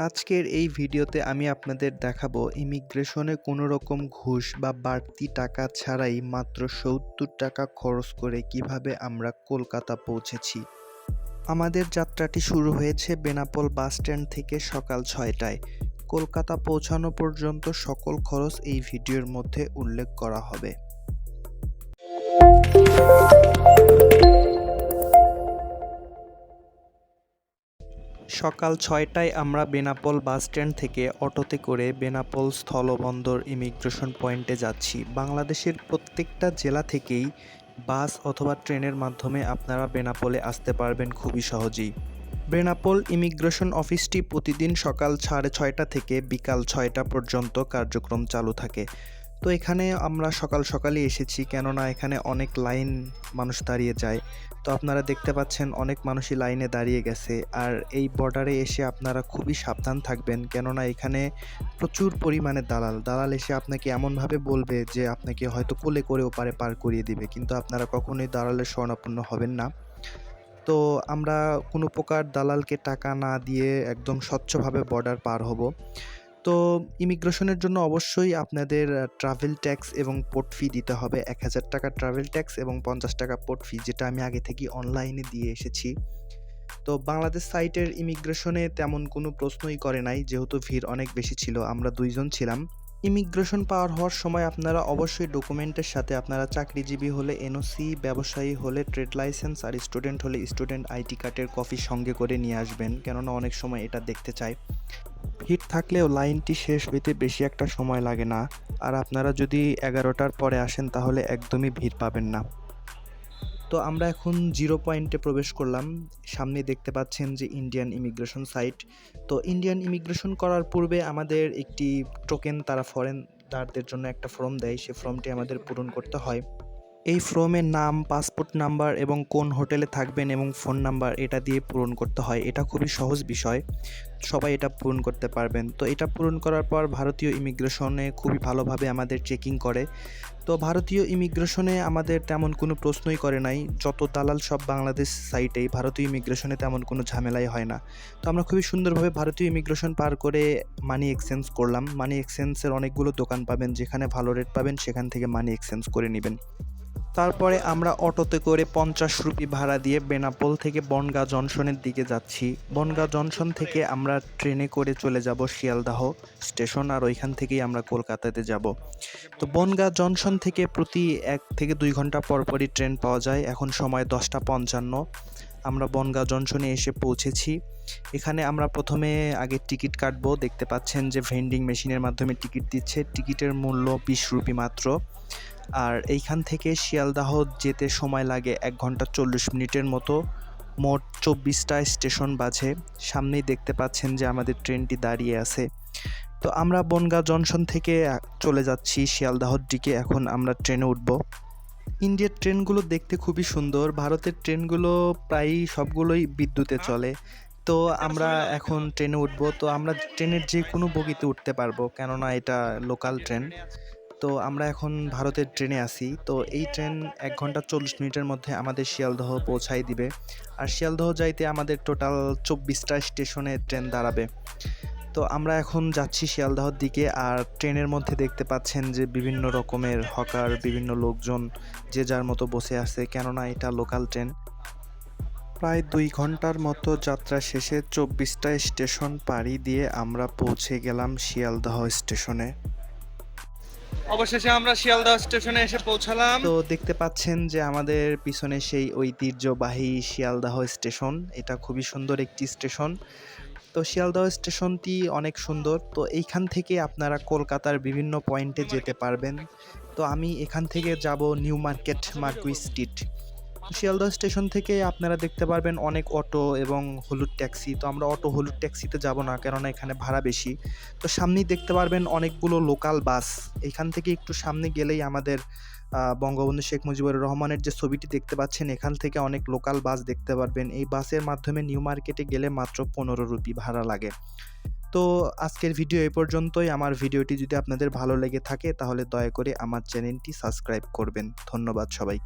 আজকের এই ভিডিওতে আমি আপনাদের দেখাবো ইমিগ্রেশনে কোনো রকম ঘুষ বা বাড়তি টাকা ছাড়াই মাত্র সত্তর টাকা খরচ করে কীভাবে আমরা কলকাতা পৌঁছেছি। আমাদের যাত্রাটি শুরু হয়েছে বেনাপোল বাস স্ট্যান্ড থেকে সকাল ছয়টায়। কলকাতা পৌঁছানো পর্যন্ত সকল খরচ এই ভিডিওর মধ্যে উল্লেখ করা হবে। সকাল ছয়টায় আমরা বেনাপোল বাস স্ট্যান্ড থেকে অটোতে করে বেনাপোল স্থলবন্দর ইমিগ্রেশন পয়েন্টে যাচ্ছি। বাংলাদেশের প্রত্যেকটা জেলা থেকেই বাস অথবা ট্রেনের মাধ্যমে আপনারা বেনাপোলে আসতে পারবেন খুবই সহজেই। বেনাপোল ইমিগ্রেশন অফিসটি প্রতিদিন সকাল সাড়ে ছয়টা থেকে বিকাল ছয়টা পর্যন্ত কার্যক্রম চালু থাকে। তো এখানে আমরা সকাল সকালই এসেছি কেননা এখানে অনেক লাইন মানুষ দাঁড়িয়ে যায়। তো আপনারা দেখতে পাচ্ছেন অনেক মানুষই লাইনে দাঁড়িয়ে গেছে। আর এই বর্ডারে এসে আপনারা খুবই সাবধান থাকবেন কেননা এখানে প্রচুর পরিমাণে দালাল। দালাল এসে আপনাকে এমনভাবে বলবে যে আপনাকে হয়তো কোলে করে ওপারে পার করিয়ে দিবে। কিন্তু আপনারা কখনোই দালালের স্বর্ণাপন্ন হবেন না। তো আমরা কোনো প্রকার দালালকে টাকা না দিয়ে একদম স্বচ্ছভাবে বর্ডার পার হব। তো ইমিগ্রেশনের জন্য অবশ্যই আপনাদের ট্রাভেল ট্যাক্স এবং পোর্ট ফি দিতে হবে। এক হাজার টাকা ট্রাভেল ট্যাক্স এবং পঞ্চাশ টাকা পোর্ট ফি যেটা আমি আগে থেকে অনলাইনে দিয়ে এসেছি। তো বাংলাদেশ সাইটের ইমিগ্রেশনে তেমন কোনো প্রশ্নই করে নাই, যেহেতু ভিড় অনেক বেশি ছিল, আমরা দুইজন ছিলাম। ইমিগ্রেশন পাওয়ার হওয়ার সময় আপনারা অবশ্যই ডকুমেন্টের সাথে আপনারা চাকরিজীবী হলে এনওসি ব্যবসায়ী হলে ট্রেড লাইসেন্স আর স্টুডেন্ট হলে স্টুডেন্ট আইটি কার্ডের কপি সঙ্গে করে নিয়ে আসবেন। কেননা অনেক সময় এটা দেখতে চায় হিট থাকলেও লাইনটি শেষ হইতে বেশি একটা সময় লাগে না। আর আপনারা যদি এগারোটার পরে আসেন তাহলে একদমই ভিড় পাবেন না। তো আমরা এখন জিরো পয়েন্টে প্রবেশ করলাম। সামনে দেখতে পাচ্ছেন যে ইন্ডিয়ান ইমিগ্রেশন সাইট তো ইন্ডিয়ান ইমিগ্রেশন করার পূর্বে আমাদের একটি টোকেন তারা ফরেন তারদের জন্য একটা ফর্ম দেয়। সে ফর্মটি আমাদের পূরণ করতে হয়। এই ফর্মের নাম, পাসপোর্ট নাম্বার এবং কোন হোটেলে থাকবেন এবং ফোন নাম্বার এটা দিয়ে পূরণ করতে হয়। এটা খুবই সহজ বিষয়। সবাই এটা পূরণ করতে পারবেন। তো এটা পূরণ করার পর ভারতীয় ইমিগ্রেশনে খুবই ভালোভাবে আমাদের চেকিং করে। তো ভারতীয় ইমিগ্রেশনে আমাদের তেমন কোনো প্রশ্নই করে নাই। যত দালাল সব বাংলাদেশ সাইটেই। ভারতীয় ইমিগ্রেশনে তেমন কোনো ঝামেলাই হয় না। তো আমরা খুবই সুন্দরভাবে ভারতীয় ইমিগ্রেশন পার করে মানি এক্সচেঞ্জ করলাম। মানি এক্সচেঞ্জের অনেকগুলো দোকান পাবেন। যেখানে ভালো রেট পাবেন, সেখান থেকে মানি এক্সচেঞ্জ করে নেবেন। তারপরে আমরা অটোতে করে পঞ্চাশ রুপি ভাড়া দিয়ে বেনাপোল থেকে বনগা জংশনের দিকে যাচ্ছি। বনগা জংশন থেকে আমরা ট্রেনে করে চলে যাব শিয়ালদাহ স্টেশন আর ওইখান থেকেই আমরা কলকাতাতে যাব। তো বনগা জংশন থেকে প্রতি এক থেকে দুই ঘণ্টা পরপরই ট্রেন পাওয়া যায়। এখন সময় দশটা পঞ্চান্ন। আমরা বনগা জংশনে এসে পৌঁছেছি। এখানে আমরা প্রথমে আগে টিকিট কাটবো। দেখতে পাচ্ছেন যে ভেন্ডিং মেশিনের মাধ্যমে টিকিট দিচ্ছে। টিকিটের মূল্য বিশ রুপি মাত্র। আর এইখান থেকে শিয়ালদাহ যেতে সময় লাগে এক ঘণ্টা চল্লিশ মিনিটের মতো। মোট চব্বিশটা স্টেশন বাজে। সামনেই দেখতে পাচ্ছেন যে আমাদের ট্রেনটি দাঁড়িয়ে আছে। তো আমরা বনগাঁ জংশন থেকে চলে যাচ্ছি শিয়ালদাহর দিকে। এখন আমরা ট্রেনে উঠব। ইন্ডিয়ার ট্রেনগুলো দেখতে খুবই সুন্দর। ভারতের ট্রেনগুলো প্রায়ই সবগুলোই বিদ্যুতে চলে। তো আমরা এখন ট্রেনে উঠব। তো আমরা ট্রেনের যে কোনো বগিতে উঠতে পারব। কেননা এটা লোকাল ট্রেন। তো আমরা এখন ভারতের ট্রেনে আসি তো এই ট্রেন এক ঘণ্টা চল্লিশ মিনিটের মধ্যে আমাদের শিয়ালদহ পৌঁছাই দিবে। আর শিয়ালদহ যাইতে আমাদের টোটাল চব্বিশটা স্টেশনে ট্রেন দাঁড়াবে। তো আমরা এখন যাচ্ছি শিয়ালদহর দিকে। আর ট্রেনের মধ্যে দেখতে পাচ্ছেন যে বিভিন্ন রকমের হকার, বিভিন্ন লোকজন যে যার মতো বসে আছে, কেননা এটা লোকাল ট্রেন। প্রায় দুই ঘণ্টার মতো যাত্রা শেষে চব্বিশটা স্টেশন পাড়ি দিয়ে আমরা পৌঁছে গেলাম শিয়ালদহ স্টেশনে। অবশেষে আমরা শিয়ালদহ স্টেশনে এসে পৌঁছালাম। তো দেখতে পাচ্ছেন যে আমাদের পিছনে সেই ঐতিহ্যবাহী শিয়ালদাহ স্টেশন। এটা খুবই সুন্দর একটি স্টেশন। তো শিয়ালদহ স্টেশনটি অনেক সুন্দর। তো এইখান থেকে আপনারা কলকাতার বিভিন্ন পয়েন্টে যেতে পারবেন। তো আমি এখান থেকে যাব New Market Marquis Street. Sealdah station থেকে আপনারা দেখতে পারবেন অনেক অটো এবং হলুদ ট্যাক্সি। তো আমরা অটো হলুদ ট্যাক্সিতে যাব না, কেননা এখানে ভাড়া বেশি। তো সামনেই দেখতে পারবেন অনেকগুলো লোকাল বাস। এখান থেকে একটু সামনে গেলেই আমাদের বঙ্গবন্ধু শেখ মুজিবুর রহমানের যে ছবিটি দেখতে পাচ্ছেন, এখান থেকে অনেক লোকাল বাস দেখতে পারবেন। এই বাসের মাধ্যমে নিউ মার্কেটে গেলে মাত্র পনেরো রুপি ভাড়া লাগে। তো আজকের ভিডিও এ পর্যন্তই। আমার ভিডিওটি যদি আপনাদের ভালো লেগে থাকে, তাহলে দয়া করে আমার চ্যানেলটি সাবস্ক্রাইব করবেন। ধন্যবাদ সবাইকে।